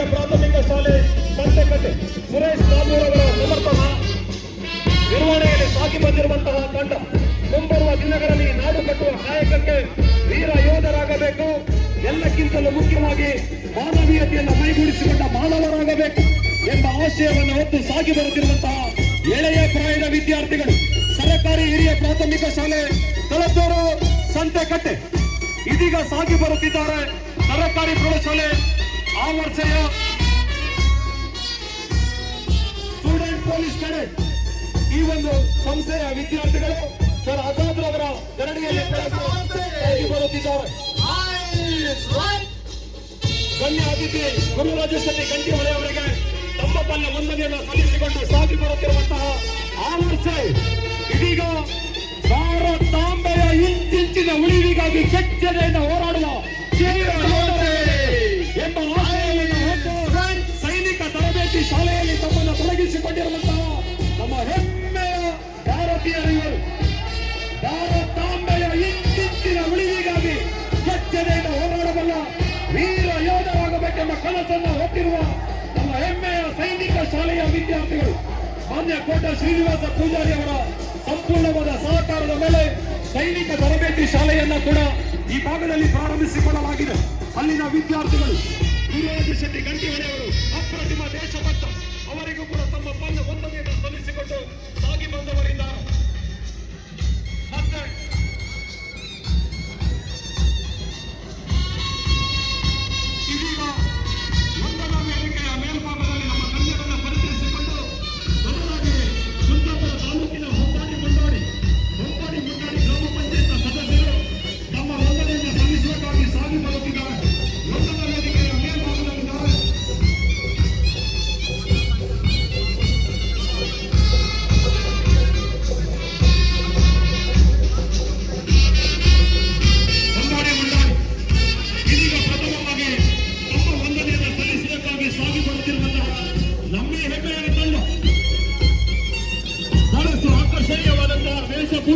ಹಿರಿಯ ಪ್ರಾಥಮಿಕ ಶಾಲೆ ಸಂತೆಕಟ್ಟೆ ಸುರೇಶ್ ಬಾಬೂರ್ ಅವರ ಸಮರ್ಪಣ. ನಿರ್ವಹಣೆಯಲ್ಲಿ ಸಾಗಿ ಬಂದಿರುವಂತಹ ತಂಡ ಮುಂಬರುವ ದಿನಗಳಲ್ಲಿ ನಾಡು ಕಟ್ಟುವ ಕಾಯಕಕ್ಕೆ ವೀರ ಯೋಧರಾಗಬೇಕು. ಎಲ್ಲಕ್ಕಿಂತಲೂ ಮುಖ್ಯವಾಗಿ ಮಾನವೀಯತೆಯನ್ನು ಮೈಗೂಡಿಸಿಕೊಂಡ ಮಾನವರಾಗಬೇಕು ಎಂಬ ಆಶಯವನ್ನು ಹೊತ್ತು ಸಾಗಿ ಬರುತ್ತಿರುವಂತಹ ಎಳೆಯ ಪ್ರಾಯದ ವಿದ್ಯಾರ್ಥಿಗಳು, ಸರ್ಕಾರಿ ಹಿರಿಯ ಪ್ರಾಥಮಿಕ ಶಾಲೆ ತಳತ್ತೂರು ಸಂತೆಕಟ್ಟೆ. ಇದೀಗ ಸಾಗಿ ಬರುತ್ತಿದ್ದಾರೆ ಸರ್ಕಾರಿ ಪ್ರೌಢಶಾಲೆ ಆ ಸ್ಟೂಡೆಂಟ್ ಪೊಲೀಸ್ ಕಡೆ ಈ ಒಂದು ಸಂಸ್ಥೆಯ ವಿದ್ಯಾರ್ಥಿಗಳು ಸರ್ ಆಜಾದ್ ಅವರ ಧರಣಿಯಲ್ಲಿ ಬರುತ್ತಿದ್ದಾರೆ? ಗಣ್ಯ ಅತಿಥಿ ಗುರುರಾಜ ಶೆಟ್ಟಿ ಗಂಟಿಹೊಳೆ ಅವರಿಗೆ ತಮ್ಮ ತನ್ನ ವಂದನೆಯನ್ನು ಸಲ್ಲಿಸಿಕೊಂಡು ಸಾಗಿ ಬರುತ್ತಿರುವಂತಹ ಆ ವರ್ಷ ಇದೀಗ ಭಾರತಾಂಬೆಯ ಇಂಚಿಂಚಿನ ಉಳಿವಿಗಾಗಿ ಯೋಧರಾಗಬೇಕೆಂಬ ಹೊತ್ತಿರುವ ನಮ್ಮ ಹೆಮ್ಮೆಯ ಸೈನಿಕ ಶಾಲೆಯ ವಿದ್ಯಾರ್ಥಿಗಳು, ಮಾನ್ಯ ಕೋಟ ಶ್ರೀನಿವಾಸ ಪೂಜಾರಿ ಅವರ ಸಂಪೂರ್ಣವಾದ ಸಹಕಾರದ ಮೇಲೆ ಸೈನಿಕ ತರಬೇತಿ ಶಾಲೆಯನ್ನ ಕೂಡ ಈ ಭಾಗದಲ್ಲಿ ಪ್ರಾರಂಭಿಸಿಕೊಳ್ಳಲಾಗಿದೆ. ಅಲ್ಲಿನ ವಿದ್ಯಾರ್ಥಿಗಳು ಗುರುರಾಜ ಶೆಟ್ಟಿ ಗಂಟಿವರೆಯವರು ಅಪ್ರತಿಮ ದೇಶಭಕ್ತ, ಅವರಿಗೂ ಕೂಡ ತಮ್ಮ ಪನ್ನ ಒಂದನೆಯನ್ನು ಸಲ್ಲಿಸಿಕೊಂಡು ಸಾಗಿ ಬಂದವರಿದ್ದಾರೆ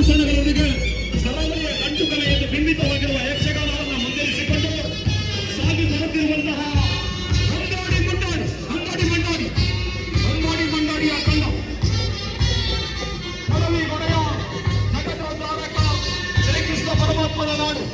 ವೇಷಭೂಷಣಗಳೊಂದಿಗೆ ಕರಾವಳಿಯ ಗಂಟು ಕಲೆಯಲ್ಲಿ ಬಿಂಬಿತವಾಗಿರುವ ಯಕ್ಷಗಾನವನ್ನು ಮುಂದಿರಿಸಿಕೊಂಡು ಸಾಗಿ ಬರುತ್ತಿರುವಂತಹ ಹೊಂದಾಡಿ ಮಂಡಾಡಿ ಹೊಂದಾಡಿ ಮಂಡಾಡಿ, ಹೊಂದಾಡಿ ಮಂಡಾಡಿಯ ತಂಡ. ಪದವಿ ಒಡೆಯ ಜಗದೋದ್ಧಾರಕ ಶ್ರೀಕೃಷ್ಣ ಪರಮಾತ್ಮನ ನಾಡು.